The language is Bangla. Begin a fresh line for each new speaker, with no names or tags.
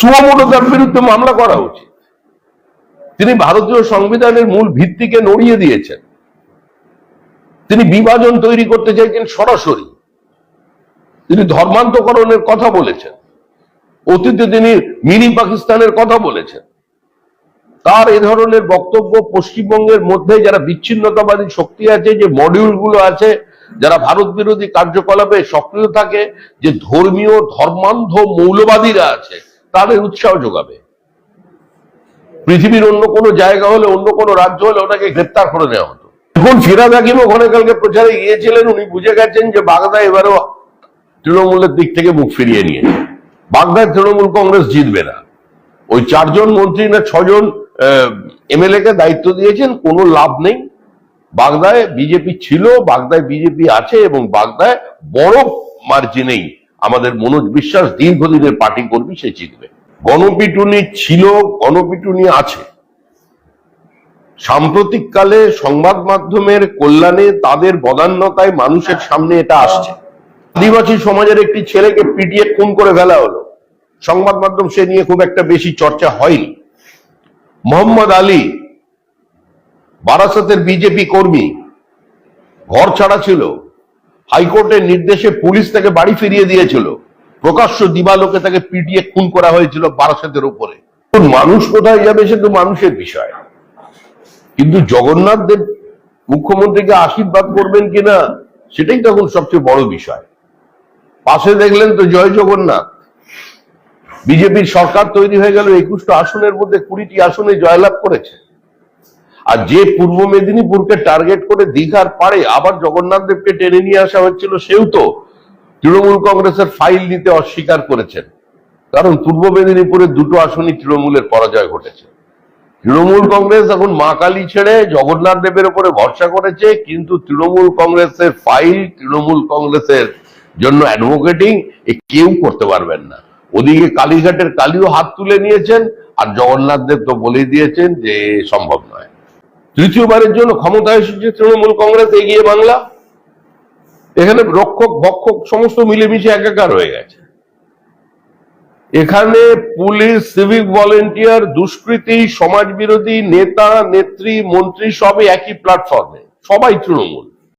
সুমোটো তার বিরুদ্ধে মামলা করা উচিত। তিনি ভারতীয় সংবিধানের মূল ভিত্তিকে নড়িয়ে দিয়েছেন। তিনি বিভাজন তৈরি করতে চাইছেন সরাসরি। তিনি ধর্মান্তকরণের কথা বলেছেন। অতীতে তিনি মিনি পাকিস্তানের কথা বলেছেন। তার এ ধরনের বক্তব্য পশ্চিমবঙ্গের মধ্যে যারা বিচ্ছিন্নতাবাদী শক্তি আছে, যে মডিউলগুলো আছে, যারা ভারত বিরোধী কার্যকলাপে সক্রিয় থাকে, যে ধর্মীয় ধর্মান্ধ মৌলবাদীরা আছে তাদের উৎসাহ যোগাবে। পৃথিবীর অন্য কোনো জায়গা হলে, অন্য কোনো রাজ্য হলে ওটাকে গ্রেপ্তার করে নেওয়া হতো। এখন ফিরাদ হাকিম ওখানে কালকে প্রচারে গিয়েছিলেন, উনি বুঝে গেছেন যে বাগদা এবারও তৃণমূলের দিক থেকে মুখ ফিরিয়ে নিয়েছে। বাগদায় তৃণমূল কংগ্রেস জিতবে না। ওই চারজন মন্ত্রী না, ছজন এমএলএ কে দায়িত্ব দিয়েছেন, কোনো লাভ নেই। বাগদায় বিজেপি ছিল, বাগদায় বিজেপি আছে এবং বাগদায় বড় মার্জিনেই আমাদের মনোজ বিশ্বাস দীর্ঘদিনের পার্টি কর্মী, সে জিতবে। গণপিটুনি ছিল, গণপিটুনি আছে। সাম্প্রতিককালে সংবাদ মাধ্যমের কল্যাণে তাদের বদান্যতায় মানুষের সামনে এটা আসছে। আদিবাসী সমাজের একটি ছেলেকে পিটিয়ে খুন করে ফেলা হলো। সংবাদ মাধ্যম সে নিয়ে খুব একটা বেশি চর্চা হয়নি। মোহাম্মদ আলী, বারাসতের বিজেপি কর্মী, ঘর ছাড়া ছিল। হাইকোর্টের নির্দেশে পুলিশ তাকে বাড়ি ফিরিয়ে দিয়েছিল। প্রকাশ্য দিবালোকে তাকে পিটিয়ে খুন করা হয়েছিল বারাসতের উপরে। মানুষ কোথায় যাবে সে তো মানুষের বিষয়। কিন্তু জগন্নাথ দেব মুখ্যমন্ত্রীকে আশীর্বাদ করবেন কিনা, সেটাই তখন সবচেয়ে বড় বিষয়। পাশে দেখলেন তো জয় জগন্নাথ। বিজেপির সরকার তৈরি হয়ে গেল, একুশটা আসনের মধ্যে কুড়িটি আসনে জয়লাভ করেছে। আর যে পূর্ব মেদিনীপুরকে টার্গেট করে দীঘার পারে আবার জগন্নাথ দেবকে টেনে নিয়ে আসা হচ্ছিল, সেও তো তৃণমূল কংগ্রেসের ফাইল নিতে অস্বীকার করেছেন। কারণ পূর্ব মেদিনীপুরের দুটো আসনই তৃণমূলের পরাজয় ঘটেছে। তৃণমূল কংগ্রেস এখন মা কালী ছেড়ে জগন্নাথ দেবের উপরে ভরসা করেছে, কিন্তু তৃণমূল কংগ্রেসের ফাইল, তৃণমূল কংগ্রেসের জন্য অ্যাডভোকেটিং, এ কেউ করতে পারবেন না। ওদিকে কালীঘাটের কালীও হাত তুলে নিয়েছেন, আর জগন্নাথ দেব তো বলেই দিয়েছেন যে সম্ভব নয়। তৃতীয়বারের জন্য ক্ষমতায় এসেছে তৃণমূল কংগ্রেস, এগিয়ে বাংলা। এখানে রক্ষক ভক্ষক সমস্ত মিলেমিশে একাকার হয়ে গেছে। এখানে পুলিশ সিভিক ভলেন্টিয়ার দুষ্কৃতি সমাজ বিরোধী নেতা, নেত্রী, মন্ত্রী সবই একই প্ল্যাটফর্মে সবাই তৃণমূল।